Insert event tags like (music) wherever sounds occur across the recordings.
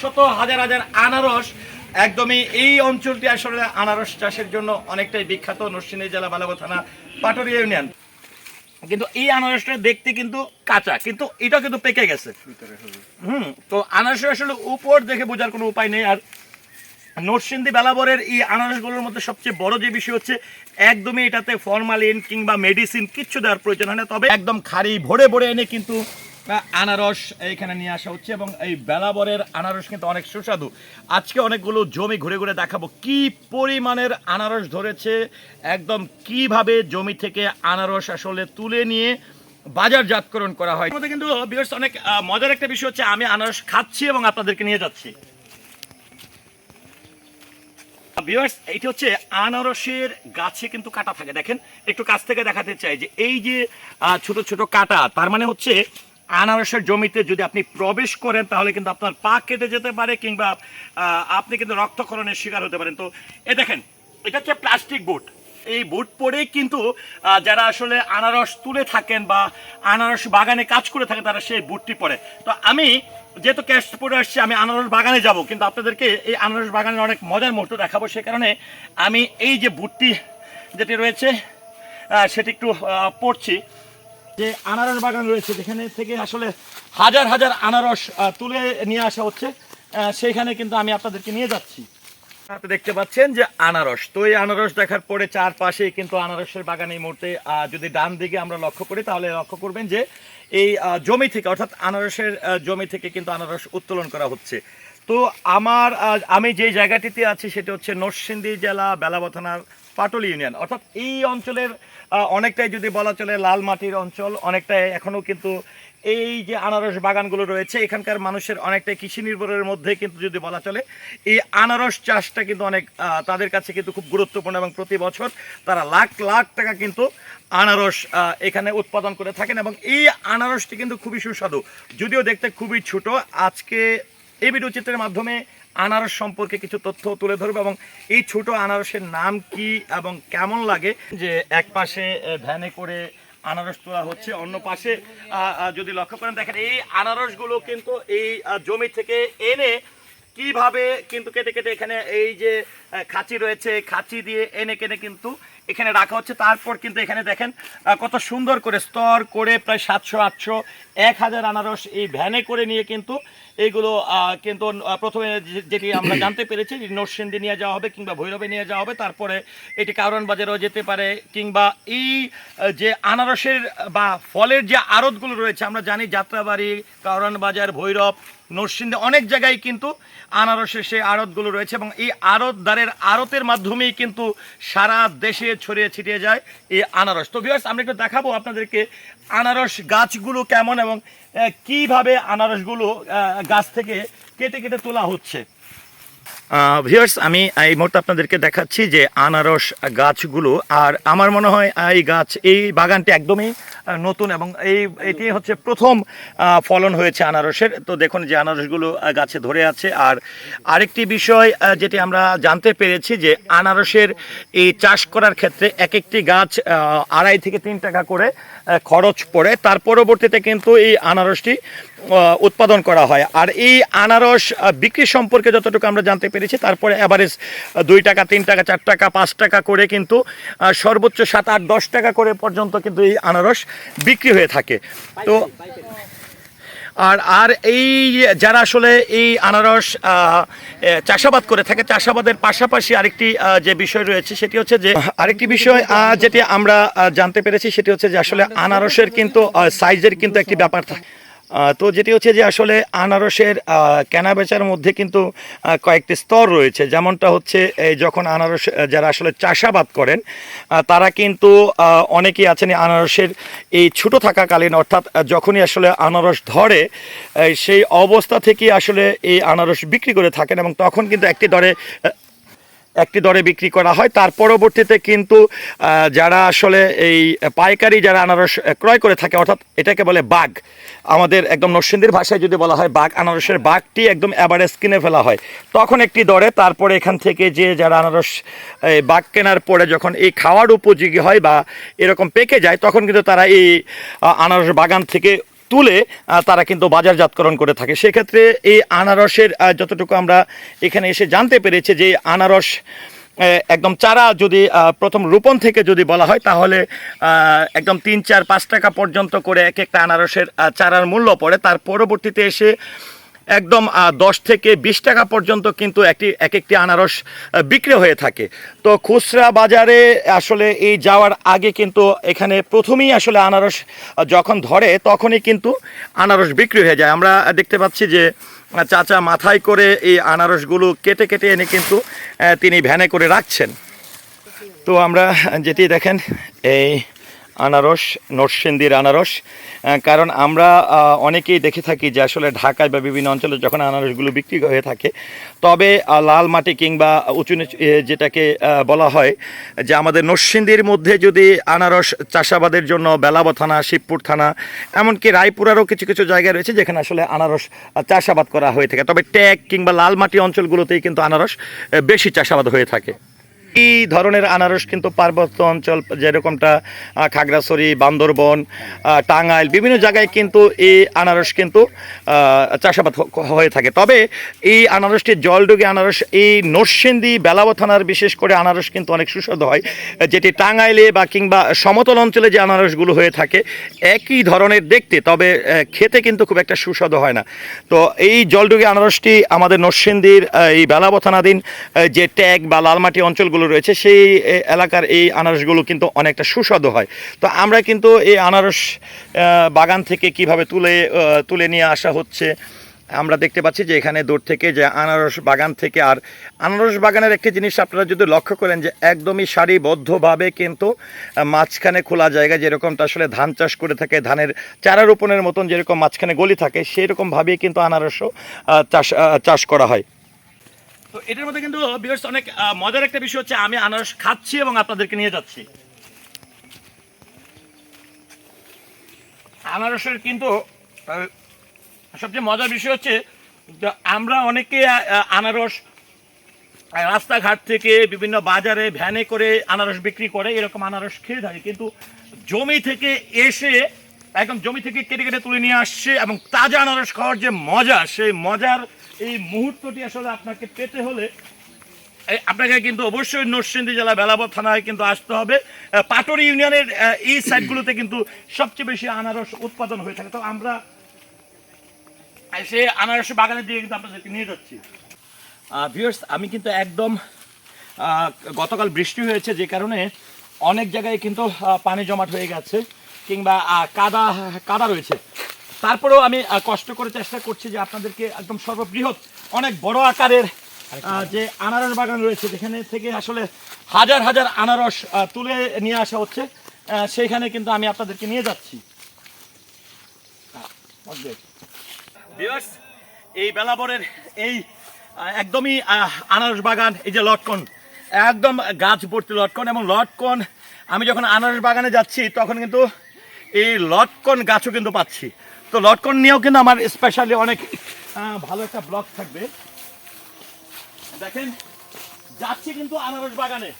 শত হাজার হাজার আনারস। একদমই এই অঞ্চলটি আসলে আনারস চাষের জন্য অনেকটাই বিখ্যাত। নরসিংদী জেলা বালাগো থানা পাটুরিয়া ইউনিয়ন। কিন্তু এই আনারসটা দেখতে কিন্তু কাঁচা কিন্তু এটা কিন্তু পেকে গেছে। হুম তো আনারস আসলে উপর দেখে বোঝার কোনো উপায় নেই। আর নরসিংদী বেলাবরের এই আনারসগুলোর মধ্যে সবচেয়ে বড় যে বিষয় হচ্ছে একদমই এটাতে ফরমালিন কিংবা মেডিসিন কিচ্ছু দেওয়ার প্রয়োজন হয় না। তবে একদম খাড়ি ভরে ভরে এনে কিন্তু আনারস এইখানে নিয়ে আসা হচ্ছে এবং এই বেলাবরের আনারস কিন্তু অনেক সুস্বাদু। আজকে অনেকগুলো জমি ঘুরে ঘুরে দেখাবো। কি পরিমাণের আনারস ধরেছে, একদম কীভাবে জমি থেকে আনারস আসলে তুলে নিয়ে বাজারজাতকরণ করা হয়। মধ্যে কিন্তু বিয়ার্স অনেক মজার একটা বিষয় হচ্ছে আমি আনারস খাচ্ছি এবং আপনাদেরকে নিয়ে যাচ্ছি। ভিউয়ার্স এইটা হচ্ছে আনারসের গাছে কিন্তু কাটা থাকে। দেখেন, একটু কাছ থেকে দেখাতে চাই যে এই যে ছোট ছোট কাটা, তার মানে হচ্ছে আনারসের জমিতে যদি আপনি প্রবেশ করেন, তাহলে কিন্তু আপনার পা কেটে যেতে পারে কিংবা আপনি কিন্তু রক্তক্ষরণের শিকার হতে পারেন। তো এ দেখেন, এটা হচ্ছে প্লাস্টিক বুট। এই বুট পরেই কিন্তু যারা আসলে আনারস তুলে থাকেন বা আনারস বাগানে কাজ করে থাকেন, তারা সেই বুটটি পরে। তো আমি যেহেতু ক্যাশ পরে আসছি, আমি আনারস বাগানে যাব, কিন্তু আপনাদেরকে এই আনারস বাগানের অনেক মজার মুহূর্ত দেখাবো। সে কারণে আমি এই যে বুটটি যেটি রয়েছে সেটি একটু পড়ছি। যে আনারস বাগান রয়েছে, যেখানে থেকে আসলে হাজার হাজার আনারস তুলে নিয়ে আসা হচ্ছে সেইখানে কিন্তু আমি আপনাদেরকে নিয়ে যাচ্ছি। আপনি দেখতে পাচ্ছেন যে আনারস। তো এই আনারস দেখার পরে চারপাশে কিন্তু আনারসের বাগান এই মুহূর্তে যদি ডান দিকে আমরা লক্ষ্য করি, তাহলে লক্ষ্য করবেন যে এই জমি থেকে, অর্থাৎ আনারসের জমি থেকে কিন্তু আনারস উত্তোলন করা হচ্ছে। তো আমার আমি যে জায়গাটিতে আছি, সেটা হচ্ছে নরসিংদী জেলা বেলাবা থানার পাটলি ইউনিয়ন। অর্থাৎ এই অঞ্চলের অনেকটাই যদি বলা চলে লাল মাটির অঞ্চল, অনেকটাই এখনও কিন্তু এই যে আনারস বাগানগুলো রয়েছে, এখানকার মানুষের অনেকটাই কৃষি নির্ভরের মধ্যে কিন্তু যদি বলা চলে, এই আনারস চাষটা কিন্তু অনেক তাদের কাছে কিন্তু খুব গুরুত্বপূর্ণ এবং প্রতি বছর তারা লাখ লাখ টাকা কিন্তু আনারস এখানে উৎপাদন করে থাকেন এবং এই আনারসটি কিন্তু খুবই সুস্বাদু, যদিও দেখতে খুবই ছোট। আজকে এই ভিডিও চিত্রের মাধ্যমে আনারস সম্পর্কে কিছু তথ্য তুলে ধরবো এবং এই ছোট আনারসের নাম কি এবং কেমন লাগে? যে এক পাশে ভ্যানে করে আনারস তোলা হচ্ছে, অন্য পাশে যদি লক্ষ্য করেন, দেখেন এই আনারসগুলো কিন্তু এই জমি থেকে এনে কীভাবে কিন্তু কেটে কেটে এখানে এই যে খাঁচি রয়েছে, খাঁচি দিয়ে এনে কেনে কিন্তু এখানে রাখা হচ্ছে। তারপর কিন্তু এখানে দেখেন কত সুন্দর করে স্তর করে প্রায় সাতশো, আটশো, এক হাজার আনারস এই ভ্যানে করে নিয়ে কিন্তু এইগুলো কিন্তু প্রথমে যেটি আমরা জানতে পেরেছি যে নরসিংদী নিয়ে যাওয়া হবে কিংবা ভৈরবে নিয়ে যাওয়া হবে। তারপরে এটি কারণ বাজারেও যেতে পারে কিংবা এই যে আনারসের বা ফলের যে আড়তগুলো রয়েছে, আমরা জানি যাত্রাবাড়ি কারণ বাজার, ভৈরব নরসিংদী অনেক জায়গায় কিন্তু আনারসের সেই আড়তগুলো রয়েছে এবং এই আড়তদারের আড়তের মাধ্যমেই কিন্তু সারা দেশে ছড়িয়ে ছিটিয়ে যায় এই আনারস। তো ভিউয়ার্স আমরা একটু দেখাবো আপনাদেরকে আনারস গাছগুলো কেমন এবং কীভাবে আনারসগুলো গাছ থেকে কেটে কেটে তোলা হচ্ছে। ভিউয়ার্স আমি এই মুহূর্তে আপনাদেরকে দেখাচ্ছি যে আনারস গাছগুলো, আর আমার মনে হয় এই গাছ, এই বাগানটি একদমই নতুন এবং এই, এটি হচ্ছে প্রথম ফলন হয়েছে আনারসের। তো দেখুন যে আনারসগুলো গাছে ধরে আছে। আর আরেকটি বিষয় যেটি আমরা জানতে পেরেছি যে আনারসের এই চাষ করার ক্ষেত্রে এক একটি গাছ আড়াই থেকে তিন টাকা করে খরচ পড়ে। তার পরবর্তীতে কিন্তু এই আনারসটি উৎপাদন করা হয়। আর এই আনারস বিক্রি সম্পর্কে যতটুকু আমরা জানতে পেরেছি। তারপরে অ্যাভারেজ দুই টাকা, তিন টাকা, চার টাকা, পাঁচ টাকা করে কিন্তু সর্বোচ্চ সাত, আট, দশ টাকা করে পর্যন্ত কিন্তু এই আনারস বিক্রি হয়ে থাকে। তো আর আর এই যারা আসলে এই আনারস চাষাবাদ করে থাকে, চাষাবাদের পাশাপাশি আরেকটি যে বিষয় রয়েছে সেটি হচ্ছে যে, আরেকটি বিষয় যেটি আমরা জানতে পেরেছি সেটি হচ্ছে যে আসলে আনারসের কিন্তু সাইজের কিন্তু একটি ব্যাপার থাকে। তো যেটি হচ্ছে যে আসলে আনারসের কেনা বেচার মধ্যে কিন্তু কয়েকটি স্তর রয়েছে। যেমনটা হচ্ছে, এই যখন আনারস যারা আসলে চাষাবাদ করেন তারা কিন্তু অনেকেই আছেন আনারসের এই ছোটো থাকাকালীন, অর্থাৎ যখনই আসলে আনারস ধরে সেই অবস্থা থেকেই আসলে এই আনারস বিক্রি করে থাকেন এবং তখন কিন্তু একটি দরে একটি দরে বিক্রি করা হয়। তার পরবর্তীতে কিন্তু যারা আসলে এই পাইকারি যারা আনারস ক্রয় করে থাকে, অর্থাৎ এটাকে বলে বাঘ। আমাদের একদম নরসিংদীর ভাষায় যদি বলা হয়, বাঘ, আনারসের বাঘটি একদম অ্যাভারেজ কিনে ফেলা হয়। তখন একটি দরে, তারপরে এখান থেকে যে যারা আনারস, এই বাঘ কেনার পরে যখন এই খাওয়ার উপযোগী হয় বা এরকম পেকে যায়, তখন কিন্তু তারা এই আনারস বাগান থেকে তুলে তারা কিন্তু বাজারজাতকরণ করে থাকে। সেক্ষেত্রে এই আনারসের যতটুকু আমরা এখানে এসে জানতে পেরেছি যে আনারস একদম চারা যদি প্রথম রোপণ থেকে যদি বলা হয়, তাহলে একদম তিন, চার, পাঁচ টাকা পর্যন্ত করে এক একটা আনারসের চারার মূল্য পড়ে। তার পরবর্তীতে এসে একদম দশ থেকে বিশ টাকা পর্যন্ত কিন্তু একটি এক একটি আনারস বিক্রি হয়ে থাকে। তো খুচরা বাজারে আসলে এই যাওয়ার আগে কিন্তু এখানে প্রথমেই আসলে আনারস যখন ধরে তখনই কিন্তু আনারস বিক্রি হয়ে যায়। আমরা দেখতে পাচ্ছি যে চাচা মাথায় করে এই আনারসগুলো কেটে কেটে এনে কিন্তু তিনি ভ্যানে করে রাখছেন। তো আমরা যেটি দেখেন, এই আনারস নরসিংদীর আনারস কারণ আমরা অনেকেই দেখে থাকি যে আসলে ঢাকায় বা বিভিন্ন অঞ্চলে যখন আনারসগুলো বিক্রি হয়ে থাকে, তবে লাল মাটি কিংবা উঁচু যেটাকে বলা হয়, যে আমাদের নরসিংদীর মধ্যে যদি আনারস চাষাবাদের জন্য বেলাব থানা, শিবপুর থানা, এমনকি রায়পুরারও কিছু কিছু জায়গা রয়েছে যেখানে আসলে আনারস চাষাবাদ করা হয়ে থাকে। তবে ট্যাগ কিংবা লাল মাটি অঞ্চলগুলোতেই কিন্তু আনারস বেশি চাষাবাদ হয়ে থাকে। এই ধরনের আনারস কিন্তু পার্বত্য অঞ্চল যেরকমটা খাগড়াছড়ি বান্দরবন টাঙ্গাইল বিভিন্ন জায়গায় কিন্তু এই আনারস কিন্তু চাষাবাদ হয়ে থাকে। তবে এই আনারসটি জলডুগি আনারস এই নরসিংদী বেলাব থানার বিশেষ করে আনারস কিন্তু অনেক সুস্বাদু হয় যেটি টাঙ্গাইলে বা কিংবা সমতল অঞ্চলে যে আনারসগুলো হয়ে থাকে একই ধরনের দেখতে তবে খেতে কিন্তু খুব একটা সুস্বাদু হয় না। তো এই জলডুগি আনারসটি আমাদের নরসিংদীর আহ, এই বেলাব থানাধীন যে ট্যাগ বা লালমাটি অঞ্চলগুলো রয়েছে, সেই এলাকার এই আনারসগুলো কিন্তু অনেকটা সুস্বাদু হয়। তো আমরা কিন্তু এই আনারস বাগান থেকে কীভাবে তুলে তুলে নিয়ে আসা হচ্ছে, আমরা দেখতে পাচ্ছি যে এখানে দূর থেকে যে আনারস বাগান থেকে, আর আনারস বাগানের একটি জিনিস আপনারা যদি লক্ষ্য করেন যে একদমই সারিবদ্ধভাবে কিন্তু মাঝখানে খোলা জায়গা যেরকমটা আসলে ধান চাষ করে থাকে, ধানের চারা রোপণের মতন যেরকম মাঝখানে গলি থাকে সেই রকমভাবেই কিন্তু আনারসও চাষ চাষ করা হয়। তো এটার মধ্যে কিন্তু বিয়ার্স অনেক মজার একটা বিষয় হচ্ছে আমি আনারস খাচ্ছি এবং আপনাদেরকে নিয়ে যাচ্ছি। আনারসের কিন্তু সবচেয়ে মজার বিষয় হচ্ছে আমরা অনেকে আনারস রাস্তাঘাট থেকে বিভিন্ন বাজারে ভ্যানে করে আনারস বিক্রি করে এরকম আনারস খেয়ে থাকে। কিন্তু জমি থেকে এসে, একদম জমি থেকে কেটে কেটে তুলে নিয়ে আসছে এবং তাজা আনারস খাওয়ার যে মজা, সেই মজার এই মুহূর্তটি আসলে আপনাকে পেতে হলে আপনাকে কিন্তু অবশ্যই নরসিংদী জেলা বেলাবর থানায় কিন্তু আসতে হবে। পাটুরি ইউনিয়নের এই সাইডগুলোতে কিন্তু সবচেয়ে বেশি আনারস উৎপাদন হয়ে থাকে। তো আমরা সে আনারস বাগানের দিকে কিন্তু আপনাদেরকে নিয়ে যাচ্ছি। ভিউয়ার্স আমি কিন্তু একদম গতকাল বৃষ্টি হয়েছে যে কারণে অনেক জায়গায় কিন্তু পানি জমাট হয়ে গেছে কিংবা কাদা কাদা রয়েছে। তারপরেও আমি কষ্ট করে চেষ্টা করছি যে আপনাদেরকে একদম সর্ববৃহৎ অনেক বড় আকারের যে আনারস বাগান রয়েছে যেখানে থেকে আসলে হাজার হাজার আনারস তুলে নিয়ে আসা হচ্ছে সেইখানে কিন্তু আমি আপনাদেরকে নিয়ে যাচ্ছি। এই বেলাবরের এই একদমই আনারস বাগান এই যে লটকন একদম গাছ ভর্তি লটকন এবং লটকন আমি যখন আনারস বাগানে যাচ্ছি তখন কিন্তু এই লটকন গাছও কিন্তু পাচ্ছি। তো লটকন নিয়েও কিন্তু আমার স্পেশালি অনেক ভালো একটা ব্লগ থাকবে। দেখেন, যাচ্ছি কিন্তু আনারস বাগানে।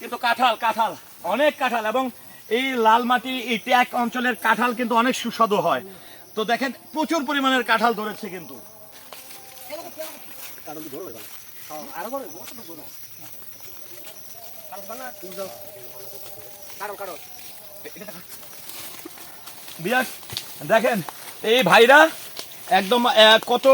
কিন্তু কাঁঠাল কাঁঠাল, অনেক কাঁঠাল এবং এই লাল মাটি, এই ট্যাক অঞ্চলের কাঁঠাল কিন্তু অনেক সুস্বাদু হয়। তো দেখেন, প্রচুর পরিমাণের কাঁঠাল ধরেছে কিন্তু। দেখেন এই ভাইরা একদম কত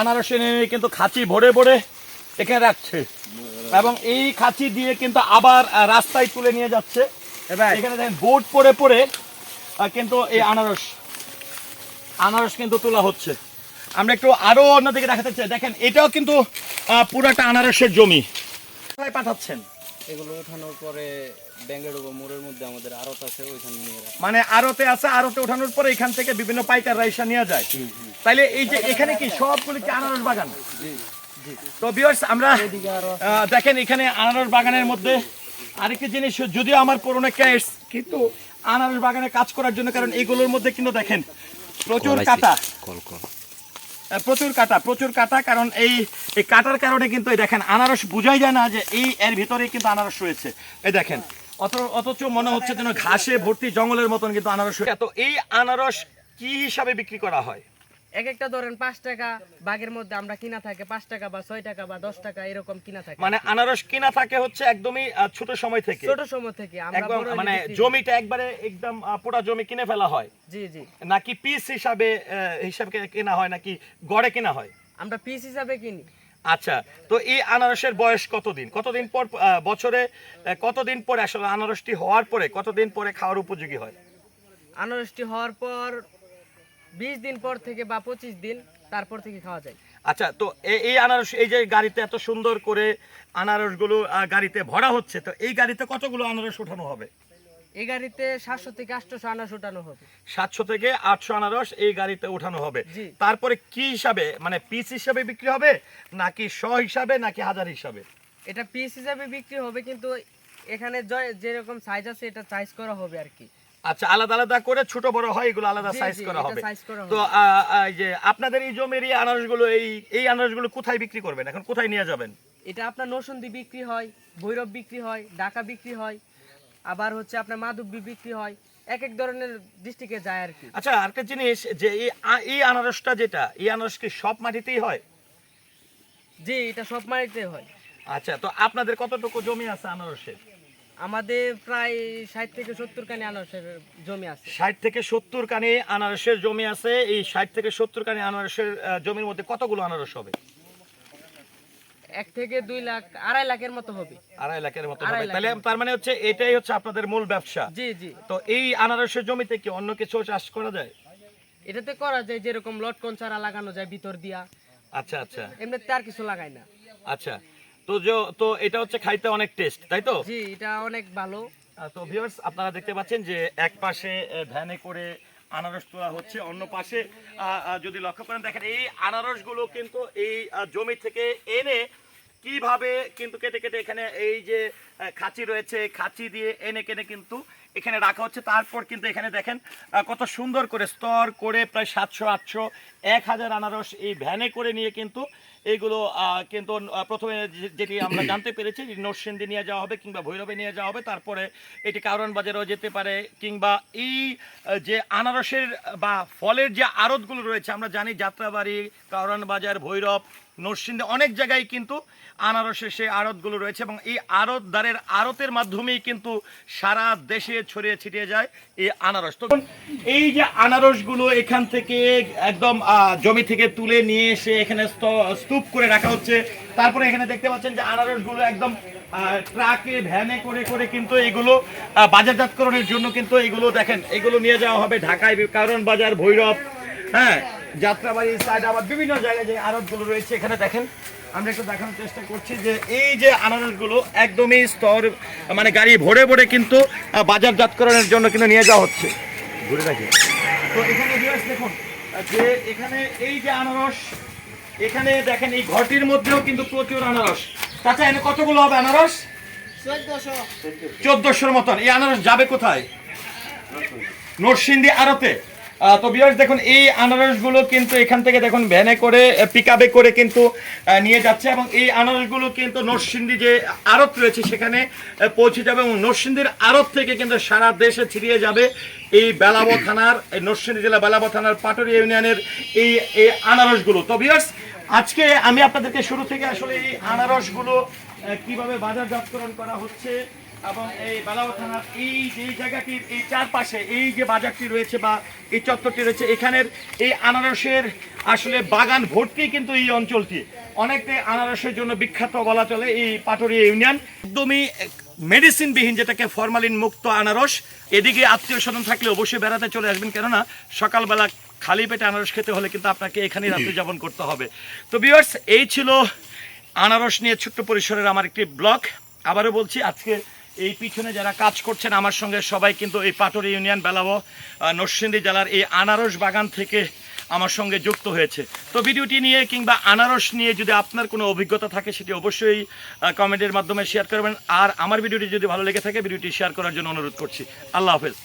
আনারস এনে কিন্তু খাঁচি ভরে ভরে এখানে রাখছে। এবং এই খাঁচি দিয়ে কিন্তু আবার রাস্তায় তুলে নিয়ে যাচ্ছে। এখানে দেখেন বোট পরে পরে কিন্তু এই আনারস আনারস কিন্তু তোলা হচ্ছে। আমরা একটু আরও অন্যদিকে দেখাতে চাই। দেখেন এটাও কিন্তু আহ, পুরাটা আনারসের জমি। পাঠাচ্ছেন? এগুলো ওঠানোর পরে ব্যাঙ্গাডোবা মোড়ের মধ্যে আমাদের আড়ত আছে ওইখানে নিয়ে রাখি। মানে আড়তে আছে আড়তে ওঠানোর পরে এখান থেকে বিভিন্ন পাইকার রাইসা নিয়ে যায়। তাইলে এই যে এখানে কি সবগুলি কি আনারস বাগান? তো বিয়ার্স আমরা দেখেন এখানে আনারস বাগানের মধ্যে আরেকটি জিনিস যদিও আমার পুরনো ক্যাশ কিন্তু আনারস বাগানে কাজ করার জন্য কারণ এগুলোর মধ্যে কিন্তু দেখেন প্রচুর কাটা। প্রচুর কাটা প্রচুর কাটা, কারণ এই এই কাটার কারণে কিন্তু এই দেখেন, আনারস বোঝাই যায় না যে এই, এর ভিতরে কিন্তু আনারস রয়েছে এই দেখেন, অত, অথচ মনে হচ্ছে যেন ঘাসে ভর্তি জঙ্গলের মতন কিন্তু আনারস। তো এই আনারস কি হিসাবে বিক্রি করা হয় এক একটা ধরেন পাঁচ টাকা বাগের মধ্যে আমরা কিনা থাকে পাঁচ টাকা বা ছয় টাকা বা দশ টাকা এরকম কিনা থাকে। মানে আনারস কিনা থাকে হচ্ছে একদমই ছোট সময় থেকে। ছোট সময় থেকে মানে জমিটা একবারে একদম পুরা জমি কিনে ফেলা হয়। জি জি। নাকি পিস হিসাবে হিসাবে কেনা হয় নাকি গড়ে কেনা হয়? আমরা পিস হিসাবে কিনি। আচ্ছা তো এই আনারসের বয়স কতদিন? কতদিন পর বছরে কতদিন পরে আসলে আনারসটি হওয়ার পরে কতদিন পরে খাওয়ার উপযোগী হয়? আনারসটি হওয়ার পর বিশ দিন পর থেকে বা পঁচিশ দিন তারপর থেকে খাওয়া যায়। আচ্ছা তো এই আনারস এই যে গাড়িতে এত সুন্দর করে আনারসগুলো গাড়িতে ভরা হচ্ছে তো এই গাড়িতে কতগুলো আনারস ওঠানো হবে? এই গাড়িতে সাতশো থেকে আটশোশো আনারস উঠানো হবে। সাতশো থেকে আটশো আনারস এই গাড়িতে ওঠানো হবে। তারপরে কি হিসাবে মানে পিস হিসাবে বিক্রি হবে নাকি শ হিসাবে নাকি হাজার হিসাবে? এটা পিস হিসাবে বিক্রি হবে কিন্তু এখানে যেরকম সাইজ আছে এটা সাইজ করা হবে আর কি। আচ্ছা আলাদা আলাদা করে ছোট বড় হয় এগুলো আলাদা সাইজ করা হবে। তো যে আপনাদের এই জমির এই আনারসগুলো এই এই আনারসগুলো কোথায় বিক্রি করবেন? এখন কোথায় নিয়ে যাবেন? এটা আপনার নরসন্দী বিক্রি হয় ভৈরব বিক্রি হয় ঢাকা বিক্রি হয় আবার হচ্ছে আপনার মাধবী বিক্রি হয় এক এক ধরনের ডিস্ট্রিক্টে যায় আর কি। আচ্ছা আরেকটা জিনিস যে এই এই আনারসটা যেটা এই আনারস কি সব মাটিতেই হয়? জি এটা সব মাটিতে হয়। আচ্ছা তো আপনাদের কতটুকু জমি আছে আনারসের? আমাদের প্রায় ষাট থেকে সত্তর কানি আনারসের জমি আছে। ষাট থেকে সত্তর কানি আনারসের জমি আছে। এই ষাট থেকে সত্তর কানি আনারসের জমির মধ্যে কতগুলো আনারস হবে? এক থেকে দুই লাখ আড়াই লাখের মতো হবে। আড়াই লাখের মতো হবে। তাহলে তার মানে হচ্ছে এটাই হচ্ছে আপনাদের মূল ব্যবসা। জি জি। তো এই আনারসের জমিতে কি অন্য কিছু চাষ করা যায়? এটাতে করা যায় যেরকম লটকন চারা লাগানো যায় ভিতর দিয়া। আচ্ছা আচ্ছা। এমনিতে আর কিছু লাগাই না। আচ্ছা। তো তো এটা হচ্ছে খাইতে অনেক টেস্ট তাই তো? জি এটা অনেক ভালো। তো ভিউয়ার্স আপনারা দেখতে পাচ্ছেন যে এক পাশে ভ্যানে করে আনারস তোলা হচ্ছে অন্য পাশে যদি লক্ষ্য করেন দেখেন এই আনারসগুলো কিন্তু এই জমি থেকে এনে কীভাবে কিন্তু কেটে কেটে এখানে এই যে খাঁচি রয়েছে খাঁচি দিয়ে এনে কেনে কিন্তু এখানে রাখা হচ্ছে। তারপর কিন্তু এখানে দেখেন কত সুন্দর করে স্তর করে প্রায় সাতশো আটশো এক হাজার আনারস এই ভ্যানে করে নিয়ে কিন্তু এইগুলো কিন্তু প্রথমে যেটি আমরা (clears throat) জানতে পেরেছি যে নরসিংদী নিয়ে যাওয়া হবে কিংবা ভৈরবে নিয়ে যাওয়া হবে। তারপরে এটি কারণ বাজারেও যেতে পারে কিংবা এই যে আনারসের বা ফলের যে আড়তগুলো রয়েছে আমরা জানি যাত্রাবাড়ি কারণ বাজার ভৈরব নরসিংদী অনেক জায়গায় কিন্তু আনারসের সেই আড়তগুলো রয়েছে এবং এই আড়তদারের আড়তের মাধ্যমেই কিন্তু সারা দেশে ছড়িয়ে ছিটিয়ে যায় এই আনারস। তো এই যে আনারসগুলো এখান থেকে একদম জমি থেকে তুলে নিয়ে এসে এখানে স্ত- স্তূপ করে রাখা হচ্ছে। তারপরে এখানে দেখতে পাচ্ছেন যে আনারসগুলো একদম ট্রাকে, ভ্যানে করে করে কিন্তু এগুলো বাজারজাতকরণের জন্য কিন্তু এগুলো দেখেন, এগুলো নিয়ে যাওয়া হবে ঢাকায়, কারণ বাজার ভৈরব হ্যাঁ। যাত্রাবাড়ি সাইডাবাদ বিভিন্ন জায়গায় যে আড়তগুলো রয়েছে এখানে দেখেন। আমরা একটু দেখানোর চেষ্টা করছি যে এই যে আনারসগুলো একদমই স্তর মানে গাড়ি ভরে ভরে কিন্তু বাজারজাতকরণের জন্য কিন্তু নিয়ে যাওয়া হচ্ছে। ঘুরে দেখি। তো এখানে দেখুন যে এখানে এই যে আনারস এখানে দেখেন এই ঘরটির মধ্যেও কিন্তু প্রচুর আনারস। চাচা এখানে কতগুলো হবে আনারস? চোদ্দশোর মতন। এই আনারস যাবে কোথায়? নরসিংদী আড়তে। তো বিয়ার্স দেখুন, এই আনারসগুলো কিন্তু এখান থেকে, দেখুন ভ্যানে করে পিক করে কিন্তু নিয়ে যাচ্ছে এবং এই আনারসগুলো কিন্তু নরসিংদী যে আড়ত রয়েছে সেখানে পৌঁছে যাবে এবং নরসিংদীর আড়ত থেকে কিন্তু সারা দেশে ছিড়িয়ে যাবে এই বেলাব থানার, এই নরসিংদী জেলা বেলাব থানার পাটুরি ইউনিয়নের এই এই আনারসগুলো। তো বিয়ার্স আজকে আমি আপনাদেরকে শুরু থেকে আসলে এই আনারসগুলো কীভাবে বাজারজাতকরণ করা হচ্ছে এবং এই বেলাও থানার এই যে জায়গাটির এই চারপাশে এই যে বাজারটি রয়েছে বা এই চত্বরটি রয়েছে এখানের এই আনারসের আসলে বাগান ভর্তি কিন্তু এই অঞ্চলটি। অনেকটাই আনারসের জন্য বিখ্যাত বলা চলে এই পাটুরিয়া ইউনিয়ন। একদমই মেডিসিনবিহীন যেটাকে ফরমালিন মুক্ত আনারস। এদিকে আত্মীয় স্বজন থাকলে অবশ্যই বেড়াতে চলে আসবেন কেননা সকালবেলা খালি পেটে আনারস খেতে হলে কিন্তু আপনাকে এখানেই রাত্রি যাপন করতে হবে। তো বিয়ার্স এই ছিল আনারস নিয়ে ছোট্ট পরিসরের আমার একটি ব্লগ। আবারও বলছি আজকে এই পিছনে যারা কাজ করছেন, আমার সঙ্গে সবাই কিন্তু এই পাটুরি ইউনিয়ন বেলাব নরসিংদী জেলার এই আনারস বাগান থেকে আমার সঙ্গে যুক্ত হয়েছে। তো ভিডিওটি নিয়ে কিংবা আনারস নিয়ে যদি আপনার কোনো অভিজ্ঞতা থাকে, সেটি অবশ্যই কমেন্টের মাধ্যমে শেয়ার করবেন। আর আমার ভিডিওটি যদি ভালো লেগে থাকে, ভিডিওটি শেয়ার করার জন্য অনুরোধ করছি। আল্লাহ হাফেজ।